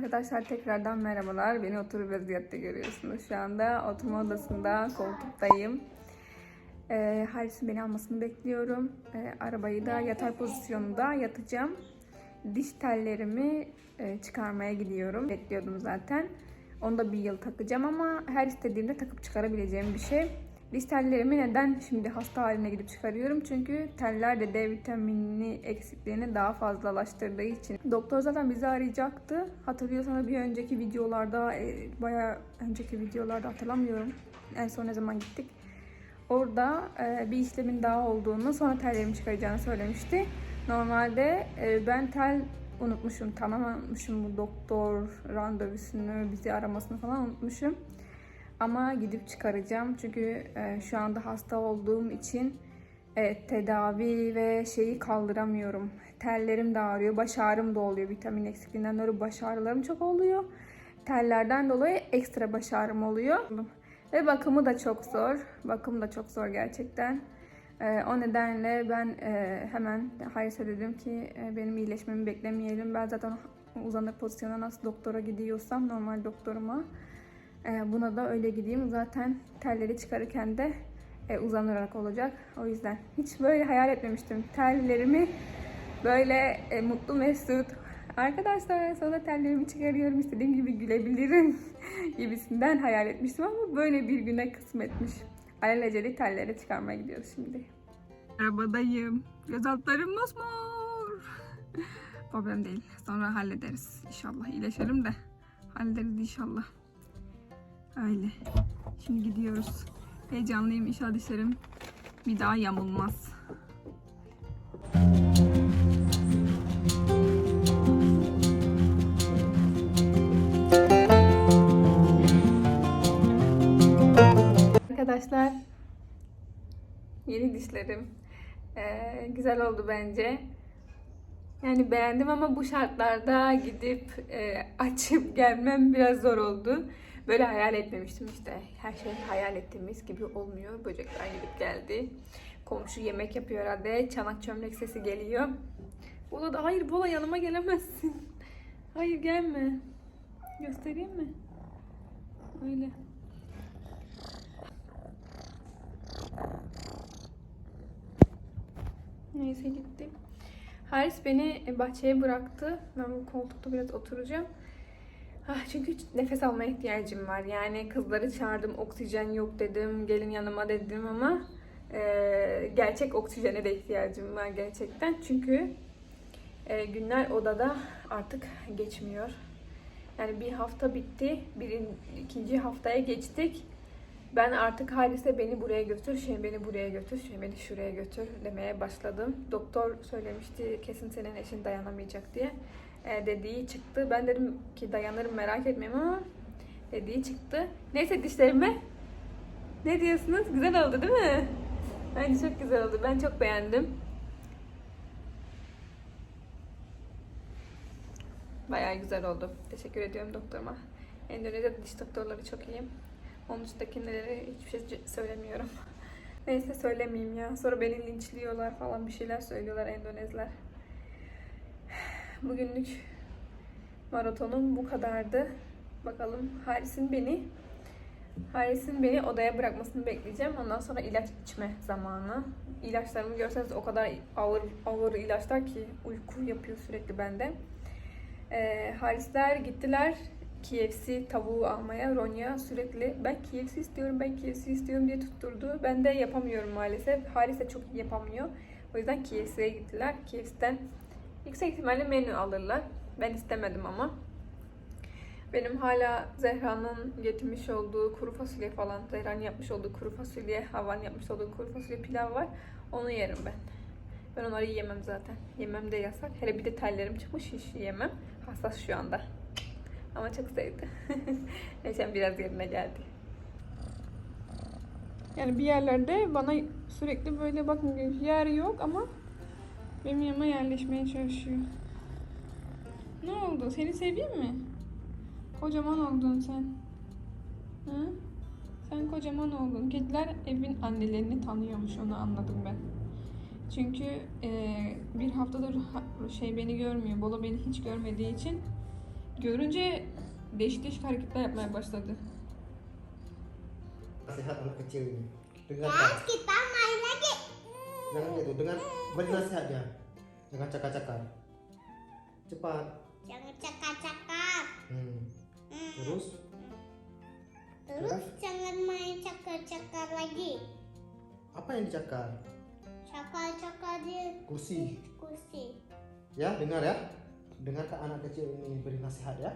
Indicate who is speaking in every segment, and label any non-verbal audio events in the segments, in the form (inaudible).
Speaker 1: Arkadaşlar tekrardan merhabalar. Beni oturur vaziyette görüyorsunuz. Şu anda oturma odasında koltuktayım. Ee, Haris'in beni almasını bekliyorum. Ee, arabayı da yatay pozisyonunda yatacağım. Diş tellerimi e, çıkarmaya gidiyorum. Bekliyordum zaten. Onu da bir yıl takacağım ama her istediğimde takıp çıkarabileceğim bir şey. Diş tellerimi neden şimdi hasta haline gidip çıkarıyorum? Çünkü teller de D vitamini eksikliğini daha fazlalaştırdığı için. Doktor zaten bizi arayacaktı. Hatırlıyorsanız bir önceki videolarda, e, bayağı önceki videolarda hatırlamıyorum. En son ne zaman gittik. Orada e, bir işlemin daha olduğunu, sonra tellerimi çıkaracağını söylemişti. Normalde e, ben tel unutmuşum, tanımamışım bu doktor randevusunu, bizi aramasını falan unutmuşum. Ama gidip çıkaracağım çünkü e, şu anda hasta olduğum için e, tedavi ve şeyi kaldıramıyorum. Tellerim de ağrıyor, baş ağrım da oluyor. Vitamin eksikliğinden dolayı baş ağrılarım çok oluyor. Tellerden dolayı ekstra baş ağrım oluyor. Ve bakımı da çok zor. Bakım da çok zor gerçekten. E, o nedenle ben e, hemen Haris'e dedim ki e, benim iyileşmemi beklemeyelim. Ben zaten uzanık pozisyona nasıl doktora gidiyorsam normal doktoruma e, buna da öyle gideyim. Zaten telleri çıkarırken de e, uzanarak olacak. O yüzden hiç böyle hayal etmemiştim. Tellerimi böyle e, mutlu mesut arkadaşlar sonra tellerimi çıkarıyorum istediğim gibi gülebilirim (laughs) gibisinden hayal etmiştim ama böyle bir güne kısmetmiş. Alelacele telleri çıkarmaya gidiyoruz şimdi. Arabadayım. Göz altlarım mosmor. Problem değil. Sonra hallederiz. İnşallah iyileşelim de. Hallederiz inşallah. Öyle. Şimdi gidiyoruz. Heyecanlıyım. İnşallah dişlerim bir daha yamulmaz. Arkadaşlar yeni dişlerim Ee, güzel oldu bence. Yani beğendim ama bu şartlarda gidip e, açıp gelmem biraz zor oldu. Böyle hayal etmemiştim işte. Her şey hayal ettiğimiz gibi olmuyor. Böcekler gidip geldi. Komşu yemek yapıyor herhalde. Çanak çömlek sesi geliyor. Bola da hayır Bola yanıma gelemezsin. (laughs) Hayır gelme. Göstereyim mi? Öyle. Neyse gitti. Haris beni bahçeye bıraktı. Ben bu koltukta biraz oturacağım. Ah, çünkü nefes almaya ihtiyacım var. Yani kızları çağırdım, oksijen yok dedim, gelin yanıma dedim ama e, gerçek oksijene de ihtiyacım var gerçekten. Çünkü e, günler odada artık geçmiyor. Yani bir hafta bitti, bir ikinci haftaya geçtik. Ben artık Haris'e beni buraya götür, şey beni buraya götür, şey beni şuraya götür demeye başladım. Doktor söylemişti kesin senin eşin dayanamayacak diye. E, dediği çıktı. Ben dedim ki dayanırım merak etmeyin ama dediği çıktı. Neyse dişlerime ne diyorsunuz? Güzel oldu değil mi? Bence çok güzel oldu. Ben çok beğendim. Bayağı güzel oldu. Teşekkür ediyorum doktoruma. Endonezya'da diş doktorları çok iyi. Onun dışındakilere hiçbir şey söylemiyorum. (laughs) Neyse söylemeyeyim ya. Sonra beni linçliyorlar falan bir şeyler söylüyorlar Endonezler. Bugünlük maratonum bu kadardı. Bakalım Haris'in beni Haris'in beni odaya bırakmasını bekleyeceğim. Ondan sonra ilaç içme zamanı. İlaçlarımı görseniz o kadar ağır ağır ilaçlar ki uyku yapıyor sürekli bende. Ee, Harisler gittiler KFC tavuğu almaya. Ronya sürekli ben KFC istiyorum, ben KFC istiyorum diye tutturdu. Ben de yapamıyorum maalesef. Haris de çok yapamıyor. O yüzden KFC'ye gittiler. KFC'den yüksek ihtimalle menü alırlar. Ben istemedim ama. Benim hala Zehra'nın getirmiş olduğu kuru fasulye falan, Zehra'nın yapmış olduğu kuru fasulye, Havan yapmış olduğu kuru fasulye pilav var. Onu yerim ben. Ben onları yiyemem zaten. Yemem de yasak. Hele bir de tellerim çıkmış hiç yiyemem. Hassas şu anda. Ama çok sevdi. (laughs) Neşem biraz yerine geldi. Yani bir yerlerde bana sürekli böyle bakın yer yok ama benim yanıma yerleşmeye çalışıyor. Ne oldu? Seni seveyim mi? Kocaman oldun sen. Hı? Sen kocaman oldun. Kediler evin annelerini tanıyormuş onu anladım ben. Çünkü e, bir haftadır ha- şey beni görmüyor. Bolo beni hiç görmediği için Görünce değişik değişik hareketler yapmaya başladı.
Speaker 2: Anak kecil. Dengarkan.
Speaker 3: Kita lagi.
Speaker 2: Jangan gitu. Dengan beri nasihat dia. Jangan cakar-cakar. Cepat.
Speaker 3: Jangan cakap-cakap.
Speaker 2: Hmm.
Speaker 3: Hmm.
Speaker 2: Terus.
Speaker 3: Terus jangan main cakar-cakar lagi.
Speaker 2: Apa yang dicakar?
Speaker 3: Cakar-cakar di
Speaker 2: Kursi.
Speaker 3: kursi.
Speaker 2: Ya, dengar ya. Dengarkan anak kecil ini beri nasihat ya.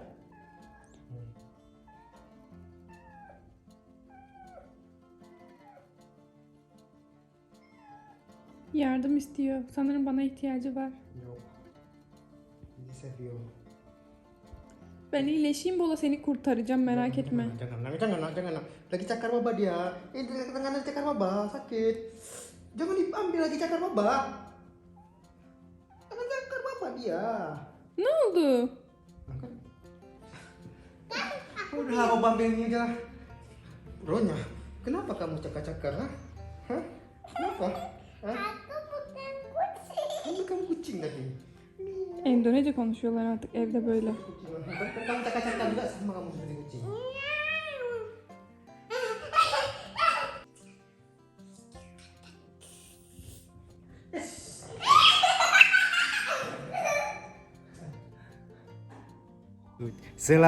Speaker 1: Yardım istiyor. Sanırım bana ihtiyacı var.
Speaker 2: Yok. Ini Sevio.
Speaker 1: Ben iyileşeyim Bola seni kurtaracağım merak
Speaker 2: Jangan,
Speaker 1: etme.
Speaker 2: Jangan, jangan, jangan, jangan. nak. Lagi cakar baba dia. Eh, tangan cakar baba, sakit. Jangan diambil lagi cakar baba. Jangan cakar baba dia.
Speaker 1: Ne oldu?
Speaker 2: Udah baba ambilnya aja. Ronya, kenapa kamu cakar-cakar? Hah? Kenapa? Hah?
Speaker 3: Aku bukan kucing.
Speaker 2: Kamu kamu kucing tadi.
Speaker 1: Endonezya konuşuyorlar artık evde böyle.
Speaker 2: Kucing. Kamu cakar-cakar juga sama kamu seperti kucing.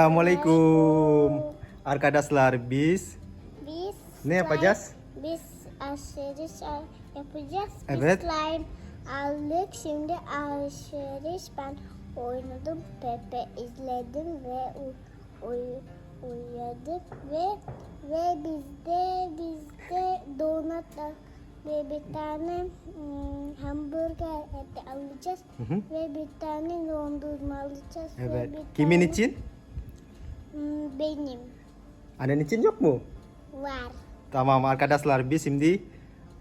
Speaker 2: Assalamualaikum. Arkadaşlar biz
Speaker 3: Biz
Speaker 2: ne yapacağız?
Speaker 3: Biz alışveriş al- yapacağız.
Speaker 2: Evet.
Speaker 3: Biz slime aldık. Şimdi alışveriş ben oynadım. Pepe izledim ve uy- uyuyadık ve ve bizde bizde donut al- ve bir tane hmm, hamburger eti alacağız
Speaker 2: Hı hı.
Speaker 3: ve bir tane dondurma alacağız ve
Speaker 2: Evet.
Speaker 3: bir
Speaker 2: Kimin
Speaker 3: tane-
Speaker 2: için?
Speaker 3: Hmm, benim
Speaker 2: Annen için yok mu?
Speaker 3: var.
Speaker 2: Tamam arkadaşlar biz şimdi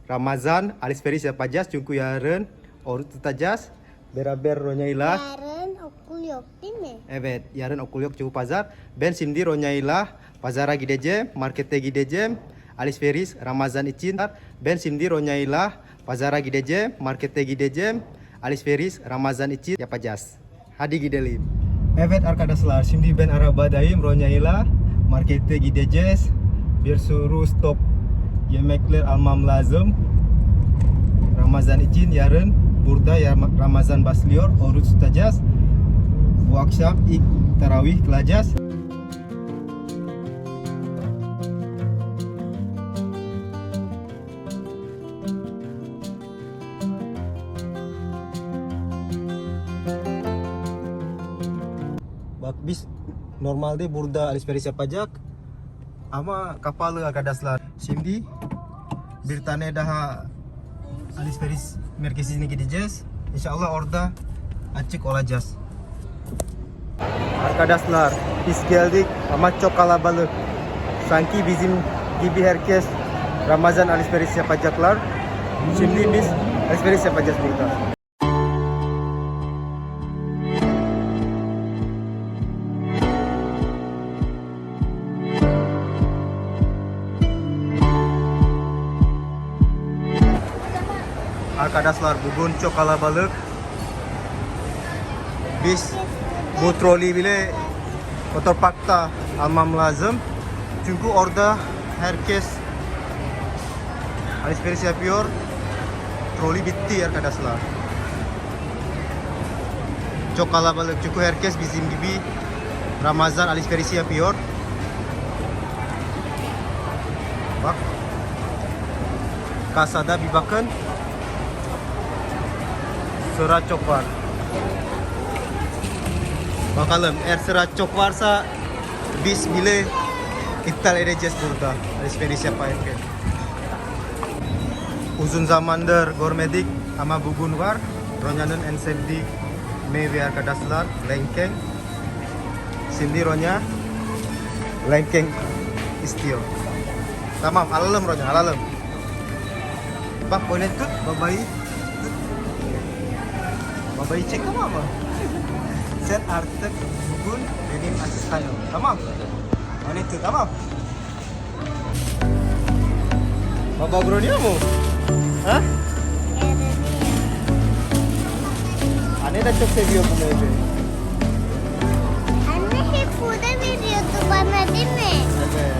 Speaker 2: Ramazan alışveriş yapacağız çünkü yarın oruç tutacağız. Beraber Ronya'yla.
Speaker 3: Yarın okul yok değil mi?
Speaker 2: Evet yarın okul yok çünkü pazar. Ben şimdi Ronya'yla pazara gideceğim, markete gideceğim. Alışveriş Ramazan için. Ben şimdi Ronya'yla pazara gideceğim, markete gideceğim. Alışveriş Ramazan için yapacağız. Hadi gidelim. Evet arkadaşlar şimdi ben arabadayım Ronya'yla markete gideceğiz. Bir sürü stop yemekler almam lazım. Ramazan için yarın burada ya Ramazan başlıyor oruç tutacağız. Bu akşam ilk tarawih kılacağız. Bak biz normalde burada alışveriş yapacak ama kapalı arkadaşlar. Şimdi bir tane daha alışveriş merkezine gideceğiz. İnşallah orada açık olacağız. Arkadaşlar biz geldik ama çok kalabalık. Sanki bizim gibi herkes Ramazan alışveriş yapacaklar. Şimdi biz alışveriş yapacağız burada. Arkadaşlar bugün çok kalabalık. Biz bu troli bile otoparkta almam lazım. Çünkü orada herkes alışveriş yapıyor. Troli bitti arkadaşlar. Çok kalabalık çünkü herkes bizim gibi Ramazan alışverişi yapıyor. Bak. Kasada bir bakın. Sıra çok var. Bakalım eğer sıra çok varsa biz bile iptal edeceğiz burada alışveriş yaparken. Uzun zamandır görmedik ama bugün var. Ronya'nın en sevdiği meyve arkadaşlar lengkeng. Şimdi Ronya lengkeng istiyor. Tamam alalım Ronya alalım. Bak tut babayı. Babayı çek tamam mı? Sen artık bugün benim asistan ol. Tamam mı? Öğretti tamam Baba grunuyor mu? Ha? Anne de çok seviyor bu meyveyi.
Speaker 3: Anne hep burada veriyordu bana değil mi?
Speaker 2: Evet.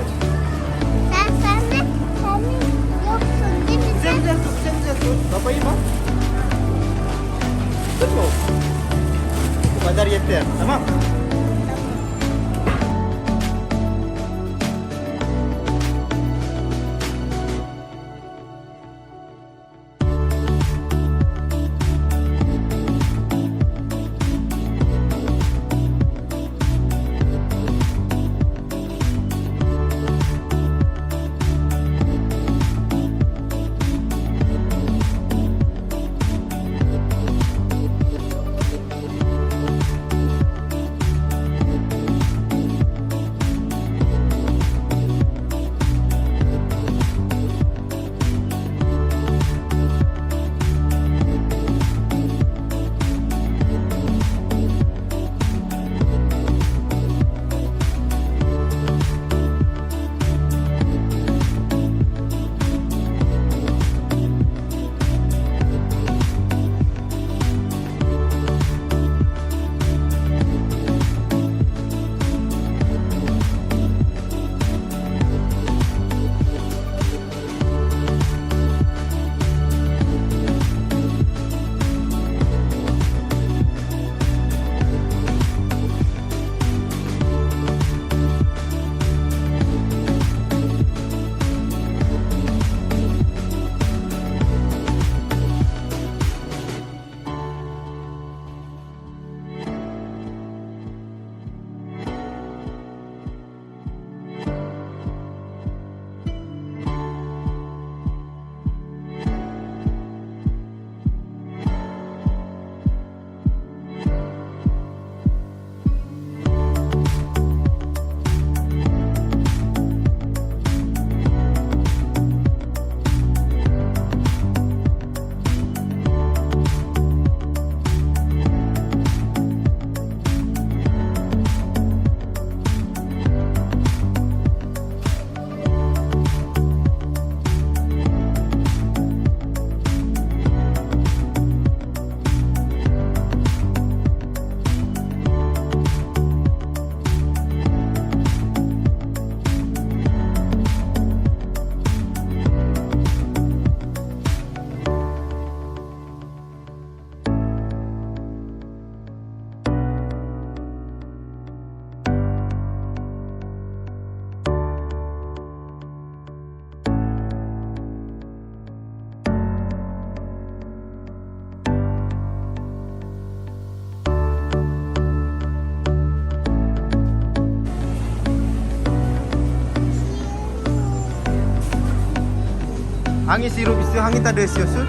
Speaker 2: angis sirup itu hangita desiusul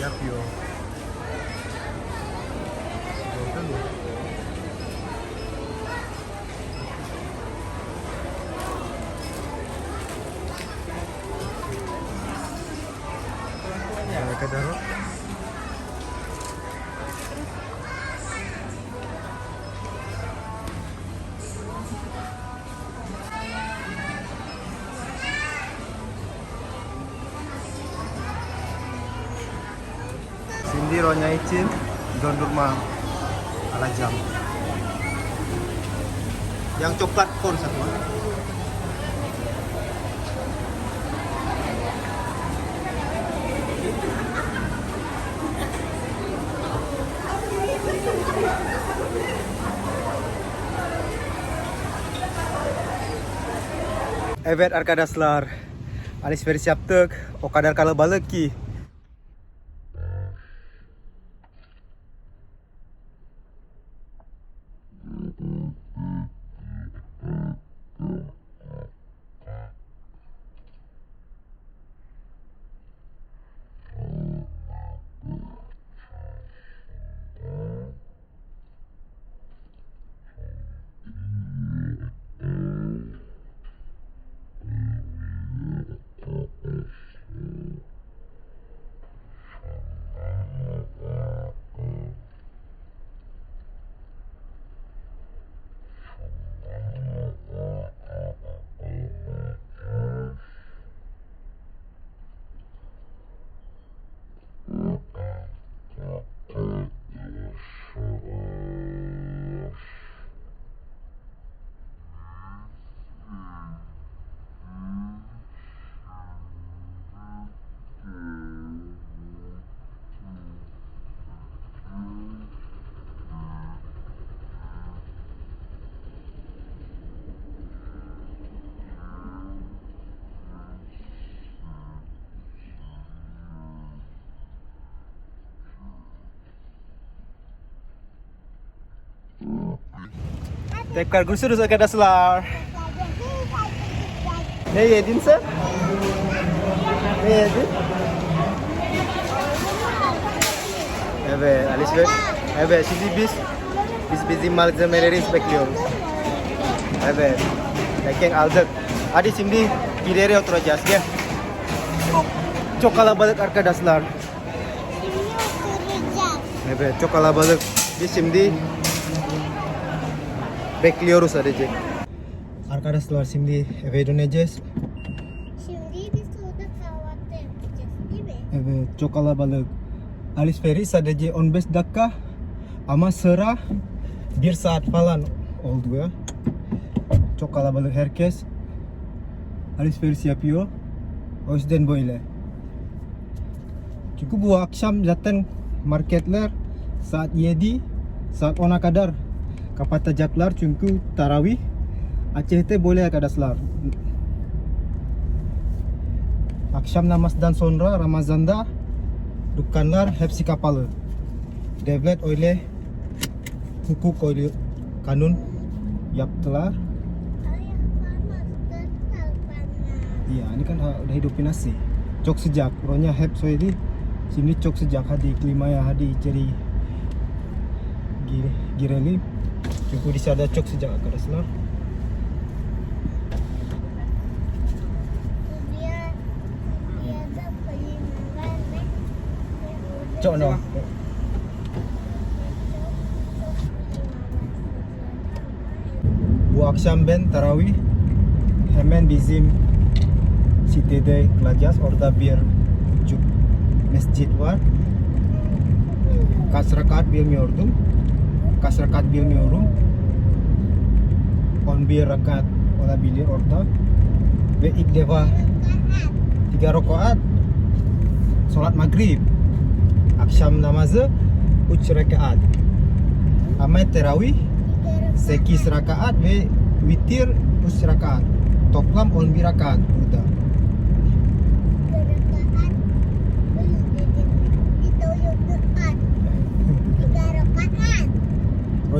Speaker 2: yapıyor. Gördün mü? bir oynağı için dondurma alacağım. Yang coklat kon satu. Eh. Evet arkadaşlar, Alışveriş yaptık. O kadar kalabalık ki Tekrar görüşürüz arkadaşlar. Ne yedin sen? Ne yedin? Evet, alışveriş. Evet, şimdi biz biz bizim malzemeleri bekliyoruz. Evet, Tekken aldık. Hadi şimdi ileri oturacağız ya. Çok, çok kalabalık arkadaşlar.
Speaker 3: Şimdi oturacağız.
Speaker 2: Evet, çok kalabalık. Biz şimdi bekliyoruz sadece. Arkadaşlar şimdi eve döneceğiz.
Speaker 3: Şimdi biz orada kahvaltı yapacağız değil mi?
Speaker 2: Evet, çok kalabalık. Alışveriş sadece 15 dakika ama sıra 1 saat falan oldu ya. Çok kalabalık herkes alışveriş yapıyor. O yüzden böyle. Çünkü bu akşam zaten marketler saat 7 saat 10'a kadar kapatacaklar çünkü tarawih Aceh'te boleh arkadaşlar. Akşam namazdan sonra Ramazan'da dükkanlar hepsi kapalı. Devlet öyle hukuk öyle kanun yaptılar. Iya, ini kan udah hidupin nasi. Çok sıcak. Ronya hep söyledi. Şimdi çok sıcak. Hadi klimaya hadi cari gire, girelim. Çünkü dışarıda çok sıcak arkadaşlar. Cok no. Bu akşam ben tarawih hemen bizim sitede kılacağız. Orada bir küçük mescid var. Kaç rekat bilmiyordum. Kaç rekat bilmiyorum. 11 rekat olabilir orada. Ve ilk defa tiga rakaat sholat maghrib akşam namazı 3 rakaat ama terawih 8 rakaat ve witir 3 rakaat toplam 11 rakaat burada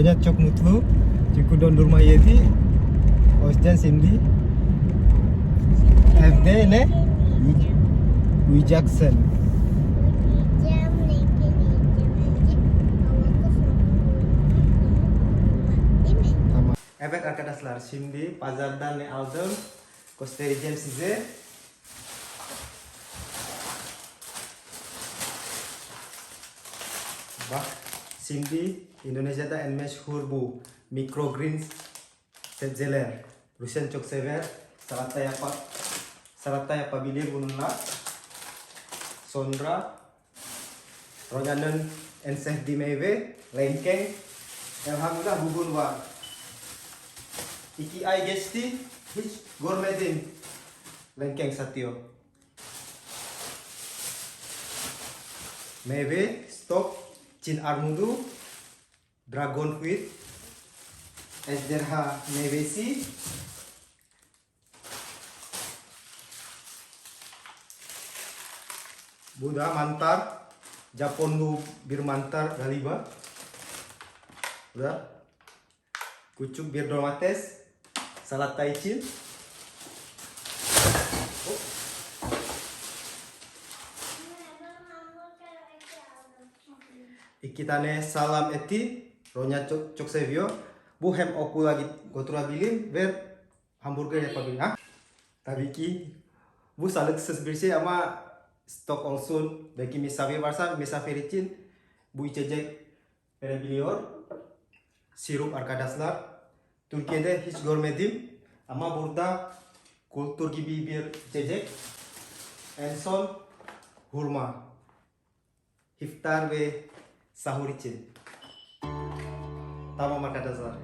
Speaker 2: Ronya çok mutlu çünkü dondurma yedi o yüzden şimdi evde ne uyuyacaksın? Tamam. Evet arkadaşlar şimdi pazardan ne aldım göstereceğim size. Bak şimdi Indonesia'da en meşhur bu microgreens sebzeler. Rusen çok sever. Salata yapa salata yapabilir bununla. Sonra Ronya'nın en sevdiği meyve lengkeng. Elhamdülillah bugün var. İki ay geçti hiç görmedim lengkeng satıyor. Meyve, stok, Chin Armudu, Dragon Quid, SDRH Nevesi, Buddha Mantar, Japono Bir Mantar Galiba, Buddha, Kucuk Birdomates, Salat Taichin, oh. İki tane salam eti. Ronya çok, çok seviyor. Bu hem okul lagi götürebilirim ve hamburger yapabilirim. Ha? Tabii ki bu sağlıksız bir şey ama stok olsun. Belki misafir varsa misafir için bu içecek verebiliyor. Sirup arkadaşlar. Türkiye'de hiç görmedim. Ama burada kultur gibi bir içecek. En son hurma. İftar ve Sahurice Tama dasar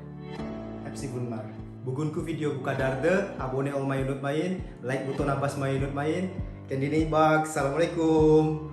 Speaker 2: Hepsi Bunmar Bugunku video buka darde Abone all my unit main Like buton abas my unit main Kendini bak. Assalamualaikum.